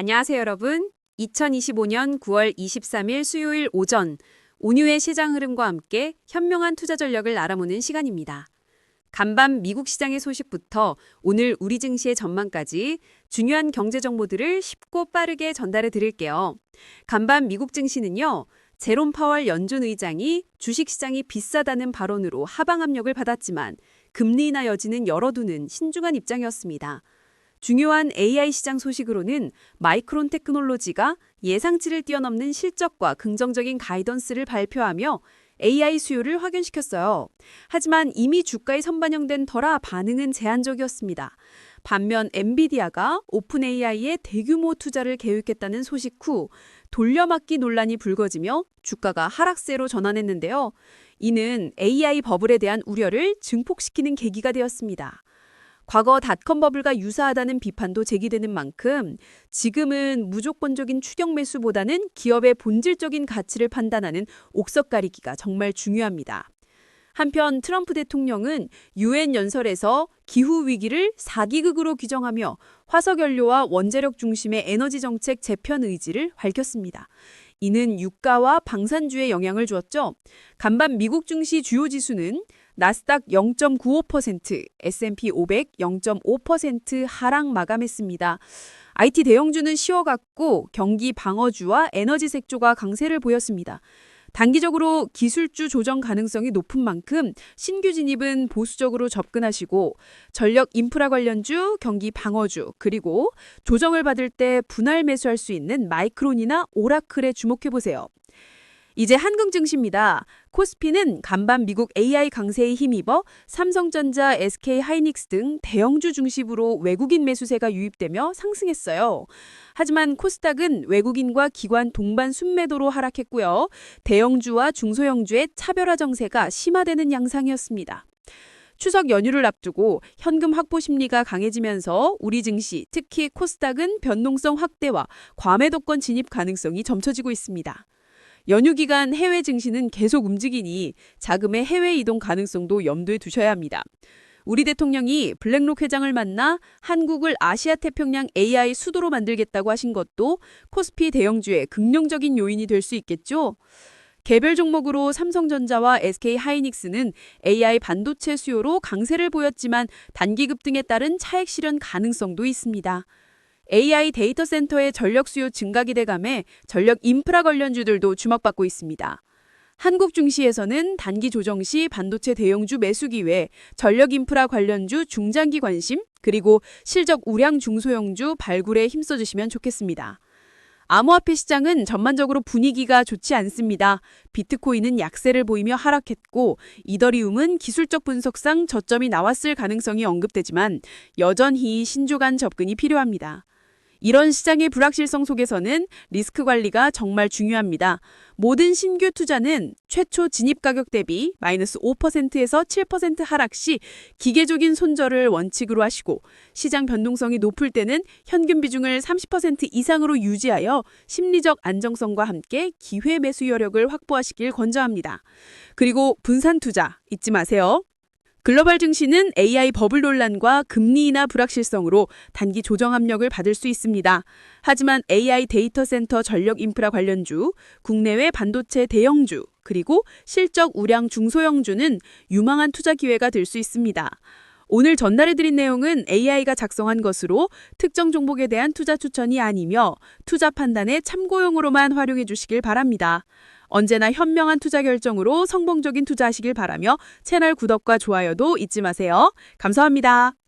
안녕하세요, 여러분. 2025년 9월 23일 수요일 오전 온유의 시장 흐름과 함께 현명한 투자 전략을 알아보는 시간입니다. 간밤 미국 시장의 소식부터 오늘 우리 증시의 전망까지 중요한 경제 정보들을 쉽고 빠르게 전달해 드릴게요. 간밤 미국 증시는요. 제롬 파월 연준 의장이 주식시장이 비싸다는 발언으로 하방 압력을 받았지만 금리 인하 여지는 열어두는 신중한 입장이었습니다. 중요한 AI 시장 소식으로는 마이크론 테크놀로지가 예상치를 뛰어넘는 실적과 긍정적인 가이던스를 발표하며 AI 수요를 확연시켰어요. 하지만 이미 주가에 선반영된 터라 반응은 제한적이었습니다. 반면 엔비디아가 오픈 AI에 대규모 투자를 계획했다는 소식 후 돌려막기 논란이 불거지며 주가가 하락세로 전환했는데요. 이는 AI 버블에 대한 우려를 증폭시키는 계기가 되었습니다. 과거 닷컴 버블과 유사하다는 비판도 제기되는 만큼 지금은 무조건적인 추격 매수보다는 기업의 본질적인 가치를 판단하는 옥석 가리기가 정말 중요합니다. 한편 트럼프 대통령은 유엔 연설에서 기후 위기를 사기극으로 규정하며 화석 연료와 원자력 중심의 에너지 정책 재편 의지를 밝혔습니다. 이는 유가와 방산주에 영향을 주었죠. 간밤 미국 증시 주요 지수는 나스닥 0.95%, S&P 500 0.5% 하락 마감했습니다. IT 대형주는 쉬어갔고 경기 방어주와 에너지 색조가 강세를 보였습니다. 단기적으로 기술주 조정 가능성이 높은 만큼 신규 진입은 보수적으로 접근하시고 전력 인프라 관련주, 경기 방어주, 그리고 조정을 받을 때 분할 매수할 수 있는 마이크론이나 오라클에 주목해 보세요. 이제 한국 증시입니다. 코스피는 간밤 미국 AI 강세에 힘입어 삼성전자, SK 하이닉스 등 대형주 중심으로 외국인 매수세가 유입되며 상승했어요. 하지만 코스닥은 외국인과 기관 동반 순매도로 하락했고요. 대형주와 중소형주의 차별화 정세가 심화되는 양상이었습니다. 추석 연휴를 앞두고 현금 확보 심리가 강해지면서 우리 증시, 특히 코스닥은 변동성 확대와 과매도권 진입 가능성이 점쳐지고 있습니다. 연휴 기간 해외 증시는 계속 움직이니 자금의 해외 이동 가능성도 염두에 두셔야 합니다. 우리 대통령이 블랙록 회장을 만나 한국을 아시아 태평양 AI 수도로 만들겠다고 하신 것도 코스피 대형주의 긍정적인 요인이 될 수 있겠죠. 개별 종목으로 삼성전자와 SK 하이닉스는 AI 반도체 수요로 강세를 보였지만 단기 급등에 따른 차액 실현 가능성도 있습니다. AI 데이터 센터의 전력 수요 증가 기대감에 전력 인프라 관련주들도 주목받고 있습니다. 한국 증시에서는 단기 조정 시 반도체 대형주 매수 기회, 전력 인프라 관련주 중장기 관심, 그리고 실적 우량 중소형주 발굴에 힘써주시면 좋겠습니다. 암호화폐 시장은 전반적으로 분위기가 좋지 않습니다. 비트코인은 약세를 보이며 하락했고 이더리움은 기술적 분석상 저점이 나왔을 가능성이 언급되지만 여전히 신중한 접근이 필요합니다. 이런 시장의 불확실성 속에서는 리스크 관리가 정말 중요합니다. 모든 신규 투자는 최초 진입 가격 대비 마이너스 5%에서 7% 하락 시 기계적인 손절을 원칙으로 하시고 시장 변동성이 높을 때는 현금 비중을 30% 이상으로 유지하여 심리적 안정성과 함께 기회 매수 여력을 확보하시길 권장합니다. 그리고 분산 투자 잊지 마세요. 글로벌 증시는 AI 버블 논란과 금리 인하 불확실성으로 단기 조정 압력을 받을 수 있습니다. 하지만 AI 데이터 센터 전력 인프라 관련주, 국내외 반도체 대형주, 그리고 실적 우량 중소형주는 유망한 투자 기회가 될 수 있습니다. 오늘 전달해드린 내용은 AI가 작성한 것으로 특정 종목에 대한 투자 추천이 아니며 투자 판단에 참고용으로만 활용해 주시길 바랍니다. 언제나 현명한 투자 결정으로 성공적인 투자하시길 바라며 채널 구독과 좋아요도 잊지 마세요. 감사합니다.